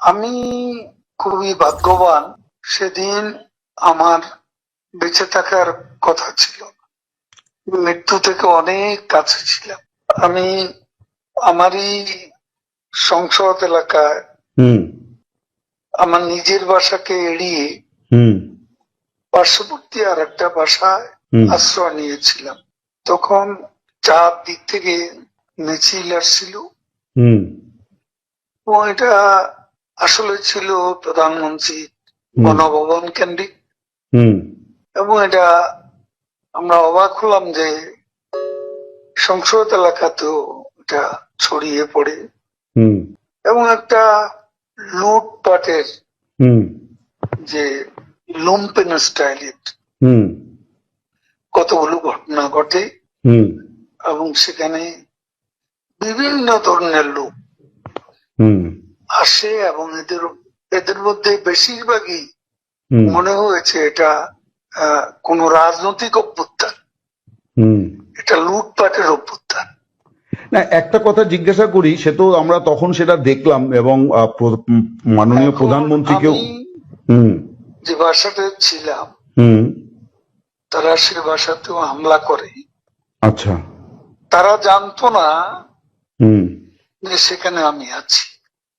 আমি খুবই ভাগ্যবান সেদিন আমার বেঁচে থাকার কথা ছিল। মৃত্যু থেকে অনেক কাছে ছিলাম। আমি আমারই সংসদ এলাকায় হুম। আমার নিজের বাসাকে এড়িয়ে হুম। পার্শ্ববর্তী আর একটা বাসায় আশ্রয় নিয়েছিলাম। তখন চার দিক থেকে মিছিল আসছিল। হুম। এটা আসলে ছিল প্রধানমন্ত্রী। গণভবন কেন্দ্রিক। এবং এটা আমরা অবাক হলাম যে সংসদ এলাকাতেও এটা ছড়িয়ে পড়ে। এবং একটা লুটপাটের যে লুম্পেন স্টাইলের হুম। কতগুলো ঘটনা ঘটে। হুম। এবং সেখানে বিভিন্ন ধরনের লোক হুম। আসে এবং এদের এদের মধ্যে বেশিরভাগই মনে হয়েছে এটা কোনো রাজনৈতিক অভ্যুত্থান। হুম। এটা লুটপাটের অভ্যুত্থান। না একটা কথা জিজ্ঞাসা করি সে তো আমরা তখন সেটা দেখলাম এবং মাননীয় প্রধানমন্ত্রীকেও যে বাসাতে ছিলাম হুম। তারা সে বাসাতেও হামলা করে। আচ্ছা। তারা জানতো না হুম। যে সেখানে আমি আছি।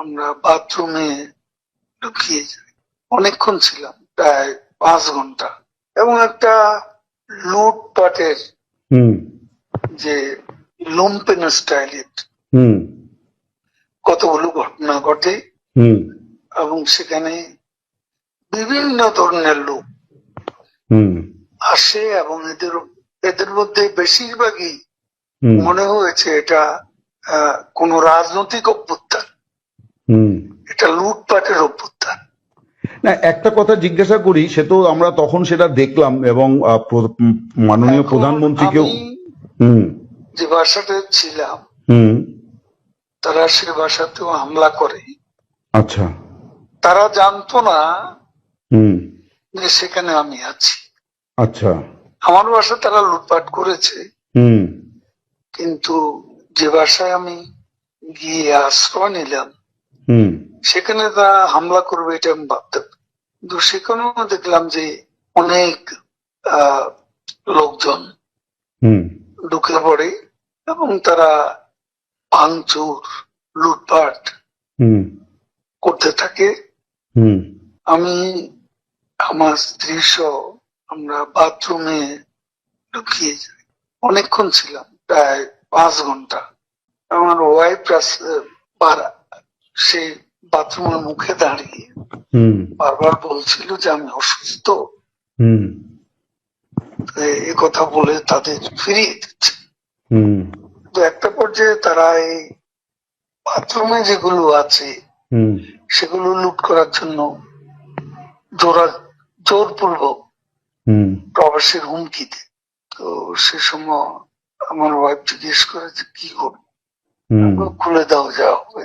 আমরা বাথরুমে ঢুকিয়ে যাই অনেকক্ষণ ছিলাম প্রায় পাঁচ ঘণ্টা। এবং একটা লুটপাটের হুম। যে লুম্পেন স্টাইলের হুম। কতগুলো ঘটনা ঘটে হুম। এবং সেখানে বিভিন্ন ধরনের লোক হুম। আসে এবং এদের এদের মধ্যে বেশিরভাগই মনে হয়েছে এটা আহ, কোনো রাজনৈতিক অভ্যুত্থান হুম এটা লুটপাটের অভ্যুত্থান। না একটা কথা জিজ্ঞাসা করি সে তো আমরা তখন সেটা দেখলাম এবং মাননীয় প্রধানমন্ত্রীকেও যে বাসাতে ছিলাম হুম। তারা সে বাসাতেও হামলা করে। আচ্ছা। তারা জানতো না হুম। যে সেখানে আমি আছি। আচ্ছা। আমার বাসা তারা লুটপাট করেছে। হুম। কিন্তু যে বাসায় আমি গিয়ে আশ্রয় নিলাম সেখানে তারা হামলা করবে এটা আমি ভাবতে পারি। কিন্তু সেখানেও দেখলাম যে অনেক লোকজন ঢুকে পড়ে এবং তারা ভাঙচুর লুটপাট করতে থাকে। হুম। আমি আমার স্ত্রী সহ আমরা বাথরুমে ঢুকিয়ে যাই অনেকক্ষণ ছিলাম প্রায় পাঁচ ঘণ্টা। আমার ওয়াইফ সে বাথরুমের মুখে দাঁড়িয়ে বারবার বলছিল যে আমি অসুস্থ। হুম। এ- কথা বলে তাদের ফিরিয়ে দিচ্ছে। তো একটা পর্যায়ে তারা এই বাথরুমে যেগুলো আছে হুম। সেগুলো লুট করার জন্য জোরা জোরপূর্বক হুম। প্রবাসের হুমকি দেয়। তো সে সময় আমার ওয়াইফ জিজ্ঞেস করে যে কি করব হুম। খুলে দাও যা হবে।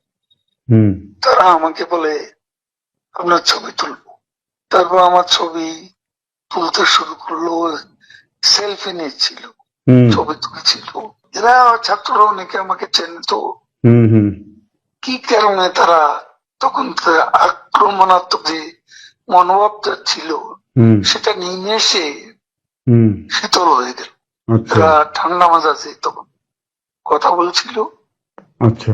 তারা আমাকে বলে আপনার ছবি তুলবো। তারপর আমার ছবি তুলতে শুরু করল সেলফি নিচ্ছিল হুম। ছবি তুলেছিল। এরা ছাত্ররা অনেকে আমাকে চেনে তো। হুম হুম। কি কারণে তারা তখন আক্রমণাত্মক যে মনোভাবটা ছিল সেটা নিয়ে এসে হুম। শীতল হয়ে গেল। আচ্ছা। এরা ঠান্ডা মাজাজে তখন কথা বলছিল। আচ্ছা।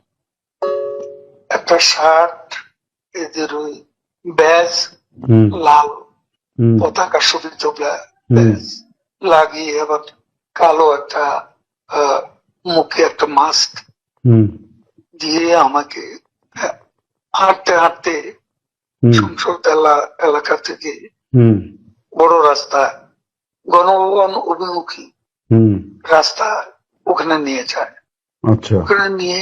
একটা শার্ট এদের ওই ব্যাজ লাল পতাকা শোভিত ব্যাজ লাগিয়ে আবার কালো একটা মুখে একটা মাস্ক দিয়ে আমাকে হাঁটতে হাঁটতে সংসদ এলাকা থেকে বড় রাস্তা গণভবন অভিমুখী হুম। রাস্তা ওখানে নিয়ে যায়। আচ্ছা। ওখানে নিয়ে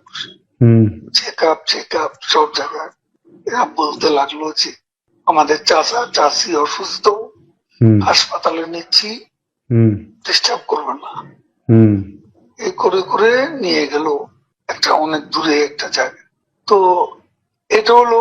চেক আপ চেক আপ সব জায়গায়। এরা বলতে লাগল যে আমাদের চাষা চাষি অসুস্থ হাসপাতালে নিচ্ছি হুম। ডিস্টার্ব করবে না। হুম। এই করে করে নিয়ে গেল একটা অনেক দূরে একটা জায়গা তো এটা হলো